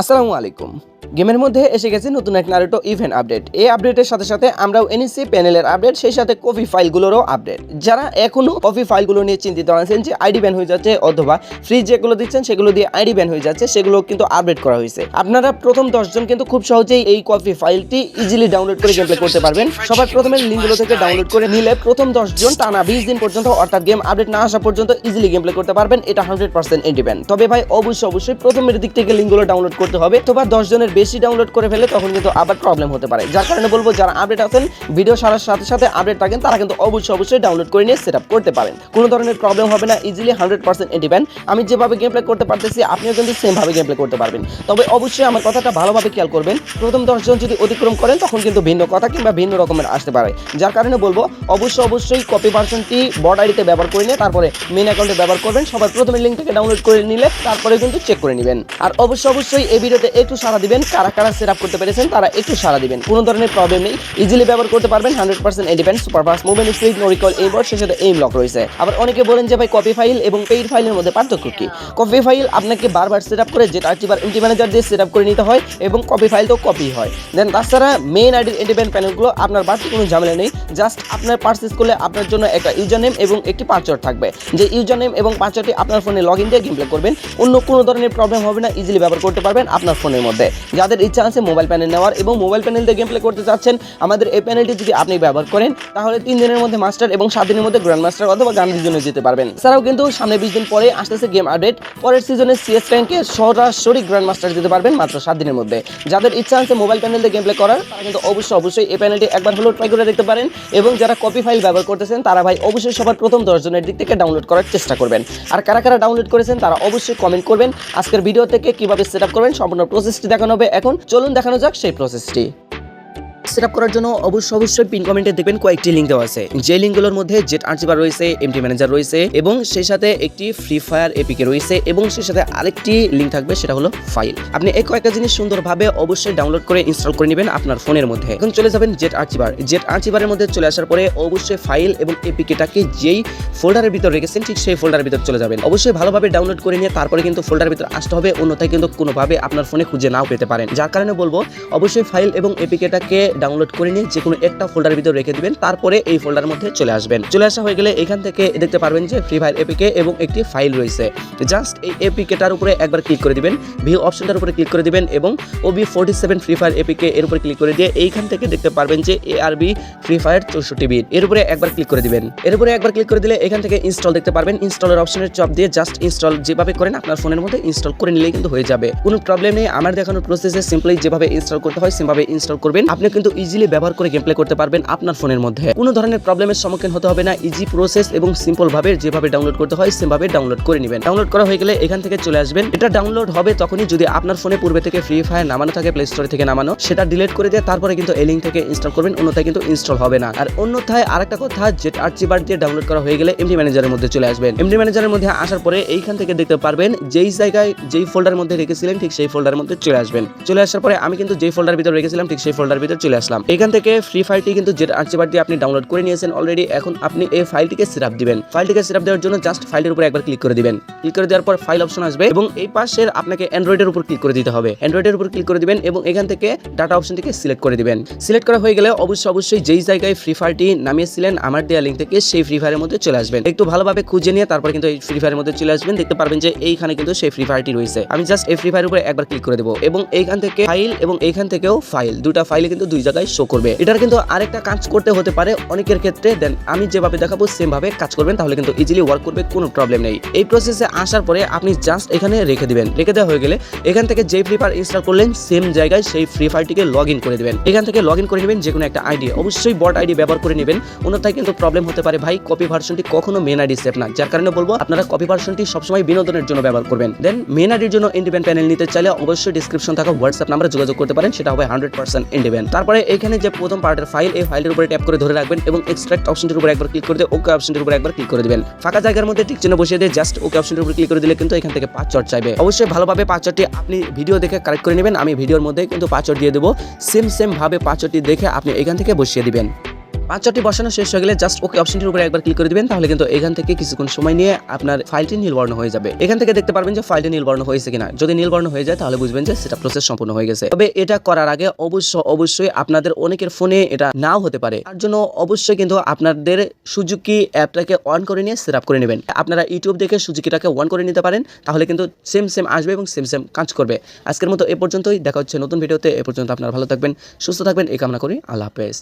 আসসালামু আলাইকুম। গেমের মধ্যে এসে গেছে নতুন এক নারুটো ইভেন্ট আপডেট এই আপডেটের সাথে সাথে আমরাও এনেছি প্যানেলের আপডেট সেই সাথে কপি ফাইলগুলোরও আপডেট যারা এখনও কপি ফাইলগুলো নিয়ে চিন্তিত আছেন যে আইডি ব্যান হয়ে যাচ্ছে অথবা ফ্রি যেগুলো দিচ্ছেন সেগুলো দিয়ে আইডি ব্যান হয়ে যাচ্ছে সেগুলো কিন্তু আপডেট করা হয়েছে। আপনারা প্রথম দশজন কিন্তু খুব সহজেই এই কপি ফাইলটি ইজিলি ডাউনলোড করে গেম প্লে করতে পারবেন। সবার প্রথমে লিঙ্কগুলো থেকে ডাউনলোড করে নিলে প্রথম দশজন টানা বিশ দিন পর্যন্ত অর্থাৎ গেম আপডেট না আসা পর্যন্ত ইজিলি গেমপ্লে করতে পারবেন, এটা হান্ড্রেড পার্সেন্ট ইন্ডিপেন্ড তবে ভাই, অবশ্যই অবশ্যই প্রথমের দিক থেকে লিঙ্কগুলো ডাউনলোড করতে হবে। অথবা দশ জনের বেশি ডাউনলোড করে ফেলে তখন কিন্তু আবার প্রবলেম হতে পারে। যার কারণে বলব, যারা আপডেট আছেন ভিডিও সারার সাথে সাথে আপডেট থাকেন, তারা কিন্তু অবশ্যই অবশ্যই ডাউনলোড করে নিয়ে সেট করতে পারেন। কোনো ধরনের প্রবলেম হবে না ইজিলি হান্ড্রেড পার্সেন্ট ইন্ডিপেন্ড আমি যেভাবে গেম প্লে করতে পারতেছি, আপনিও কিন্তু সেমভাবে গেম প্লে করতে পারবেন। তবে অবশ্যই আমার কথাটা ভালোভাবে খেয়াল করবেন। প্রথম দশজন যদি অতিক্রম করেন, তখন কিন্তু ভিন্ন কথা কিংবা ভিন্ন রকমের আসতে পারে। যার কারণে বলব, অবশ্যই অবশ্যই কপি ভার্সনটি বর্ড আইডিতে ব্যবহার করে নিয়ে, তারপরে মেন অ্যাকাউন্টে ব্যবহার করবেন। সবার প্রথমে লিঙ্ক থেকে ডাউনলোড করে নিলে তারপরে কিন্তু চেক করে নেবেন। আর অবশ্যই অবশ্যই এই ভিডিওতে একটু সারা দিবেন। কারা কারা সেট আপ করতে পেরেছেন, তারা একটু সারা দিবেন। কোনো ধরনের প্রবলেম নেই। ইজিলি ব্যবহার করতে পারবেন hundred percent এডিপেন্ড super fast movement speed no এই বোর্ড সাথে এইম লক রয়েছে। আবার অনেকে বলেন যে ভাই কপি ফাইল এবং পেইড ফাইলের মধ্যে পার্থক্য কি? কপি ফাইল আপনাকে বারবার সেট আপ করে যেটা আর্চিবার এমটি ম্যানেজার দিয়ে সেট আপ করে নিতে হয় এবং কপি ফাইল তো কপি হয়। দেন তাছাড়া মেইন আইডির ইন্ডিপেন্ডেন্ট প্যানেলগুলো আপনার বাড়তি কোনো ঝামেলা নেই। জাস্ট আপনার পার্সেস করলে আপনার জন্য একটা ইউজার নেম এবং একটি পাসওয়ার্ড থাকবে। যে ইউজার নেম এবং পাসওয়ার্ডটি আপনার ফোনে লগ ইন দিয়ে গেম প্লে করবেন। অন্য কোনো ধরনের প্রবলেম হবে না ইজিলি ব্যবহার করতে পারবেন আপনার ফোনের মধ্যে। যাদের ইচ্ছা আছে মোবাইল প্যানেল নেওয়ার এবং মোবাইল প্যানেল দিয়ে গেম প্লে করতে চাচ্ছেন, আমাদের এই প্যানেলটি যদি আপনি ব্যবহার করেন, তাহলে তিন দিনের মধ্যে মাস্টার এবং সাত দিনের মধ্যে গ্র্যান্ড মাস্টার অথবা গানের জন্য যেতে পারবেন। এছাড়াও কিন্তু সামনে বিশ দিন পরে আসতেছে গেম আপডেট পরের সিজনে সিএস র্যাঙ্কে সরাসরি গ্র্যান্ড মাস্টার যেতে পারবেন মাত্র সাত দিনের মধ্যে। যাদের ইচ্ছা আছে মোবাইল প্যানেল দিয়ে গেম প্লে করার, তারা কিন্তু অবশ্যই অবশ্যই এই প্যানেলটি একবার হলেও ট্রাই করে দেখতে পারেন এবং যারা কপি ফাইল ব্যবহার করতেছেন, তারা ভাই অবশ্যই সবার প্রথম দশজনের দিক থেকে ডাউনলোড করার চেষ্টা করবেন। আর কারা কারা ডাউনলোড করেছেন, তারা অবশ্যই কমেন্ট করবেন। আজকের ভিডিও থেকে কীভাবে সেট আপ করবেন, সম্পূর্ণ প্রসেসটি দেখানো হবে। এখন চলুন দেখানো যাক সেই প্রসেসটি সেট করার জন্য অবশ্যই অবশ্যই পিন কমেন্টে দেখবেন কয়েকটি লিঙ্ক দেওয়া আছে। যে লিঙ্কগুলোর মধ্যে জেট আর্চিভার রয়েছে এমটি ম্যানেজার রয়েছে এবং সেই সাথে একটি ফ্রি ফায়ার এপিকে রয়েছে এবং সেই সাথে আরেকটি লিঙ্ক থাকবে, সেটা হলো ফাইল আপনি এই কয়েকটা জিনিস সুন্দরভাবে অবশ্যই ডাউনলোড করে ইনস্টল করে নেবেন আপনার ফোনের মধ্যে। এখন চলে যাবেন জেট আর্চিভার জেট আর্চিভারের মধ্যে চলে আসার পরে অবশ্যই ফাইল এবং এপিকেটাকে যেই ফোল্ডারের ভিতর রেখেছেন, ঠিক সেই ফোল্ডারের ভিতর চলে যাবেন। অবশ্যই ভালোভাবে ডাউনলোড করে নিয়ে তারপরে কিন্তু ফোল্ডারের ভিতর আসতে হবে, অন্যথায় কিন্তু কোনোভাবে আপনার ফোনে খুঁজে নাও পেতে পারেন। যার কারণে বলব, অবশ্যই ফাইল এবং এপিকেটাকে ডাউনলোড করে নিয়ে যে কোনো একটা ফোল্ডারের ভিতর রেখে দিবেন, তারপরে এই ফোল্ডারের মধ্যে চলে আসবেন। চলে আসা হয়ে গেলে এখান থেকে দেখতে পারবেন যে ফ্রি ফায়ার এপিকে এবং একটি ফাইল রয়েছে। জাস্ট এই এপিকেটার উপরে একবার ক্লিক করে দিবেন ভিউ অপশনটার উপরে ক্লিক করে দিবেন এবং OB forty seven free fire APK এর উপরে ক্লিক করে দিয়ে এইখান থেকে দেখতে পারবেন যে A R B free fire চৌষট্টি বিট এর উপরে একবার ক্লিক করে দিবেন। এর উপরে একবার ক্লিক করে দিলে এখান থেকে ইনস্টল দেখতে পারবেন। ইনস্টলের অপশনের চাপ দিয়ে জাস্ট ইনস্টল যেভাবে করেন আপনার ফোনের মধ্যে ইনস্টল করে নিলেই কিন্তু হয়ে যাবে। কোনো প্রবলেম নেই। আমার দেখানোর প্রসেসে সিম্পলি যেভাবে ইনস্টল করতে হয়, সেভাবে ইনস্টল করবেন। আপনি কিন্তু ইজিলি ব্যবহার করে গেম প্লে করতে পারবেন আপনার ফোনের মধ্যে। কোনো ধরনের প্রবলেমের সম্মুখীন হতে হবে না ইজি প্রসেস এবং সিম্পল ভাবে যেভাবে ডাউনলোড করতে হয় সেভাবে ডাউনলোড করে নেবেন। ডাউনলোড করা হয়ে গেলে এখান থেকে চলে আসবেন। এটা ডাউনলোড হবে তখনই যদি আপনার ফোনে পূর্বে থেকে ফ্রি ফায়ার নামানো থাকে প্লে স্টোর থেকে নামানো, সেটা ডিলিট করে দিয়ে তারপরে কিন্তু এই লিঙ্ক থেকে ইনস্টল করবেন, অন্যথায় কিন্তু ইনস্টল হবে না। আর অন্যথায় আরেকটা কথা জেট আর্চিবার দিয়ে ডাউনলোড করা হয়ে গেলে এমডি ম্যানেজারের মধ্যে চলে আসবেন। এমডি ম্যানেজারের মধ্যে আসার পরে এইখান থেকে দেখতে পারবেন, যেই জায়গায়, যেই ফোল্ডার মধ্যে রেখেছিলেন, ঠিক সেই ফোল্ডারের মধ্যে চলে আসবেন। চলে আসার পরে আমি কিন্তু যেই ফোল্ডার ভিতরে রেখেছিলাম, ঠিক সেই ফোল্ডার ভিতরে চলে আসলাম। এখান থেকে ফ্রি ফায়ারটি কিন্তু জেট আর্চিবার দিয়ে আপনি ডাউনলোড করে নিয়েছেন অলরেডি এখন আপনি এই ফাইলটিকে সিরাপ দিবেন। ফাইলটিকে সিরাপ দেওয়ার জন্য জাস্ট ফাইলের উপর একবার ক্লিক করে দিবেন। ক্লিক করে দেওয়ার পর ফাইল অপশন আসবে এবং এই পাশের আপনাকে অ্যান্ড্রয়েডের উপর ক্লিক করে দিতে হবে। অ্যান্ড্রয়েডের উপর ক্লিক করে দিবেন এবং এখান থেকে ডাটা অপশনটিকে সিলেক্ট করে দিবেন। সিলেক্ট করা হয়ে গেলে অবশ্যই অবশ্যই যেই জায়গায় ফ্রি ফায়ারটি নামিয়েছিলেন, আমার দেওয়া লিঙ্ক থেকে সেই ফ্রি ফায়ারের মধ্যে চলে আসবেন। একটু ভালোভাবে খুঁজে নিয়ে তারপর কিন্তু এই ফ্রি ফায়ারের মধ্যে চলে আসবেন। দেখতে পারবেন যে এইখানে কিন্তু সেই ফ্রি ফায়ারটি রয়েছে। আমি জাস্ট এই ফ্রি ফায়ারের উপরে একবার ক্লিক করে দেবো এবং এইখান থেকে ফাইল এবং এইখান থেকেও ফাইল দুটা ফাইলে কিন্তু দুই জায়গায় শো করবে। এটার কিন্তু আরেকটা কাজ করতে হতে পারে অনেকের ক্ষেত্রে। দেন আমি যেভাবে দেখাবো সেম ভাবে কাজ করবেন, তাহলে কিন্তু ইজিলি ওয়ার্ক করবে, কোনো প্রবলেম নেই। এই প্রসেসে আসার পরে আপনি জাস্ট এখানে রেখে দিবেন। রেখে দেওয়া হয়ে গেলে এখান থেকে যেই ফ্রি ফায়ার ইনস্টল করলেন সেম জায়গায় সেই ফ্রি ফায়ারটিকে লগ ইন করে দেবেন। এখান থেকে লগ ইন করে নেবেন যে কোনো একটা আইডি অবশ্যই বট আইডি ব্যবহার করে নেবেন। অন্যথায় কিন্তু প্রবলেম হতে পারে ভাই কপি ভার্সনটি কখনো মেন আইডি সেভ না। যার কারণে বলব, আপনারা কপি ভার্সনটি সবসময় বিনোদনের জন্য ব্যবহার করবেন। দেন মেন আইডির জন্য ইন্ডিপেন্ড প্যানেল নিতে চাইলে অবশ্যই ডিসক্রিপশন থাকা হোয়াটসঅ্যাপ নাম্বারে যোগাযোগ করতে পারেন, সেটা হবে হান্ড্রেড পার্সেন্ট ইন্ডিপেন্ড তারপরে এখানে যে প্রথম পার্টের ফাইল এই ফাইলের উপরে ট্যাপ করে ধরে রাখবেন এবং এক্সট্রাক্ট অপশনটির উপরে একবার ক্লিক করে দিয়ে ওকে অপশনটির উপরে একবার ক্লিক করে দেবেন। ফাঁকা জায়গার মধ্যে টিক চিহ্ন বসিয়ে দিয়ে জাস্ট ওকে অপশনটির উপর ক্লিক করে দিলে কিন্তু এখান থেকে পাঁচচট চাইবে। অবশ্যই ভালোভাবে পাঁচচটটি আপনি ভিডিও দেখে কালেক্ট করে নেবেন। আমি ভিডিওর মধ্যে কিন্তু পাঁচচট দিয়ে দেবো। সেম সেম ভাবে পাঁচচটটি দেখে আপনি এখান থেকে বসিয়ে দিবেন। পাঁচটি বসানো শেষ হয়ে গেলে জাস্ট ওকে অপশনটির উপরে একবার ক্লিক করে দিবেন, তাহলে কিন্তু এখান থেকে কিছুক্ষণ সময় নিয়ে আপনার ফাইলটি নীলবর্ণ হয়ে যাবে। এখান থেকে দেখতে পারবেন যে ফাইলটি নীলবর্ণ হয়েছে কিনা। যদি নীলবর্ণ হয়ে যায়, তাহলে বুঝবেন যে সেটা প্রসেস সম্পূর্ণ হয়ে গেছে। তবে এটা করার আগে অবশ্য, অবশ্যই আপনাদের অনেকের ফোনে এটা নাও হতে পারে। তার জন্য অবশ্যই কিন্তু আপনাদের সুজুকি অ্যাপটাকে অন করে নিয়ে সেট করে নেবেন। আপনারা ইউটিউব দেখে সুজুকিটাকে অন করে নিতে পারেন, তাহলে কিন্তু সেম সেম আসবে এবং সেম সেম কাজ করবে। আজকের মতো এ পর্যন্তই। দেখা হচ্ছে নতুন ভিডিওতে এ পর্যন্ত আপনারা ভালো থাকবেন, সুস্থ থাকবেন। এই কামনা করি। আল্লাহ হাফেজ।